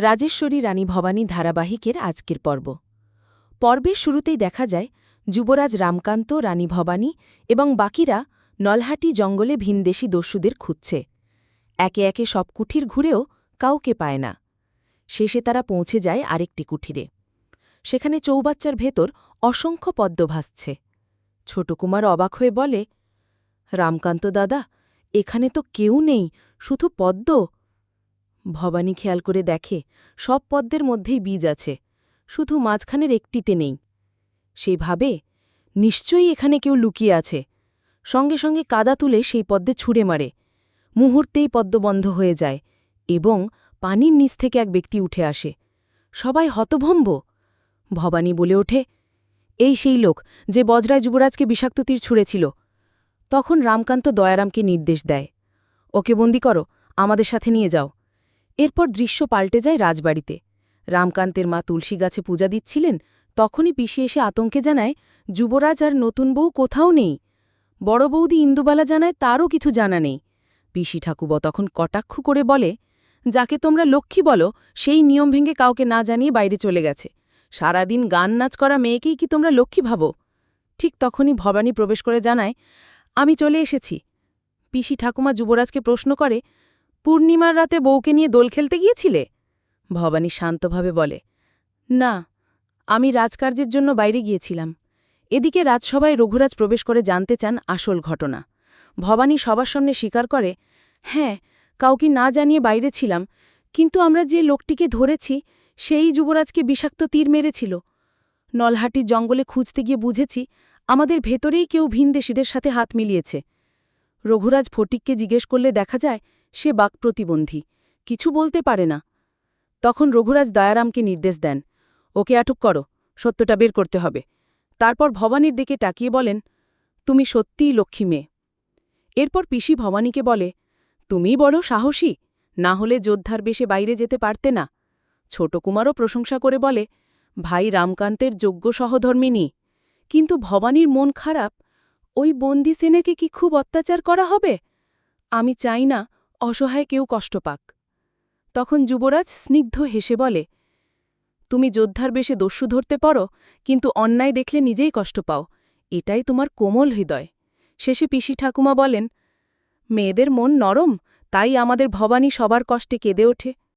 রাজেশ্বরী রানী ভবানী ধারাবাহিকের আজকের পর্ব। পর্বের শুরুতেই দেখা যায়, যুবরাজ রামকান্ত, রানী ভবানী এবং বাকিরা নলহাটি জঙ্গলে ভিনদেশী দস্যুদের খুঁজছে। একে একে সব কুঠির ঘুরেও কাউকে পায় না। শেষে তারা পৌঁছে যায় আরেকটি কুঠিরে। সেখানে চৌবাচ্চার ভেতর অসংখ্য পদ্ম ভাসছে। ছোটকুমার অবাক হয়ে বলে, রামকান্ত দাদা, এখানে তো কেউ নেই, শুধু পদ্ম। ভবানী খেয়াল করে দেখে, সব পদ্মের মধ্যেই বীজ আছে, শুধু মাঝখানের একটিতে নেই। সেই ভাবে, নিশ্চয়ই এখানে কেউ লুকিয়ে আছে। সঙ্গে সঙ্গে কাদা তুলে সেই পদ্মে ছুঁড়ে মারে। মুহূর্তেই পদ্ম বন্ধ হয়ে যায় এবং পানির নিচ থেকে এক ব্যক্তি উঠে আসে। সবাই হতভম্ব। ভবানী বলে ওঠে, এই সেই লোক যে বজরায় যুবরাজকে বিষাক্ত তীর ছুঁড়েছিল। তখন রামকান্ত দয়ারামকে নির্দেশ দেয়, ওকে বন্দি করো, আমাদের সাথে নিয়ে যাও। এরপর দৃশ্য পাল্টে যায় রাজবাড়িতে। রামকান্তের মা তুলসী গাছে পূজা দিচ্ছিলেন, তখনই পিসি এসে আতঙ্কে জানায়, যুবরাজ আর নতুন বউ কোথাও নেই। বড় বৌদি ইন্দুবালা জানায় তারও কিছু জানা নেই। পিসি ঠাকুব তখন কটাক্ষ করে বলে, যাকে তোমরা লক্ষ্মী বলো, সেই নিয়ম ভেঙে কাউকে না জানিয়ে বাইরে চলে গেছে। সারাদিন গান নাচ করা মেয়েকেই কি তোমরা লক্ষ্মী ভাবো? ঠিক তখনই ভবানী প্রবেশ করে জানায়, আমি চলে এসেছি। পিসি ঠাকুমা যুবরাজকে প্রশ্ন করে পূর্ণিমার রাতে বউকে নিয়ে দোল খেলতে গিয়েছিলে? ভবানী শান্তভাবে বলে, না, আমি রাজকার্যের জন্য বাইরে গিয়েছিলাম। এদিকে রাজসভায় রঘুরাজ প্রবেশ করে জানতে চান আসল ঘটনা। ভবানী সবার সামনে স্বীকার করে হ্যাঁ কাউকে না জানিয়ে বাইরে ছিলাম, কিন্তু আমরা যে লোকটিকে ধরেছি, সেই যুবরাজকে বিষাক্ত তীর মেরেছিল। নলহাটির জঙ্গলে খুঁজতে গিয়ে বুঝেছি, আমাদের ভেতরেই কেউ ভিনদেশীদের সাথে হাত মিলিয়েছে। রঘুরাজ ফটিককে জিজ্ঞেস করলে দেখা যায় সে বাক প্রতিবন্ধী, কিছু বলতে পারে না। তখন রঘুরাজ দয়ারামকে নির্দেশ দেন, ওকে আটক করো, সত্যটা বের করতে হবে। তারপর ভবানীর দিকে তাকিয়ে বলেন, তুমি সত্যিই লক্ষ্মী মেয়ে। এরপর পিসি ভবানীকে বলে, তুমিই বড় সাহসী, না হলে যোদ্ধার বেশে বাইরে যেতে পারতে না। ছোট কুমারও প্রশংসা করে বলে, ভাই রামকান্তের যোগ্য সহধর্মিনী। কিন্তু ভবানীর মন খারাপ, ওই বন্দি সেনেকে কি খুব অত্যাচার করা হবে? আমি চাই না অসহায় কেউ কষ্ট পাক। তখন যুবরাজ স্নিগ্ধ হেসে বলে, তুমি যোদ্ধার বেশে দস্যু ধরতে পারো, কিন্তু অন্যায় দেখলে নিজেই কষ্ট পাও। এটাই তোমার কোমল হৃদয়। শেষে পিসি ঠাকুমা বলেন, মেয়েদের মন নরম, তাই আমাদের ভবানী সবার কষ্টে কেঁদে ওঠে।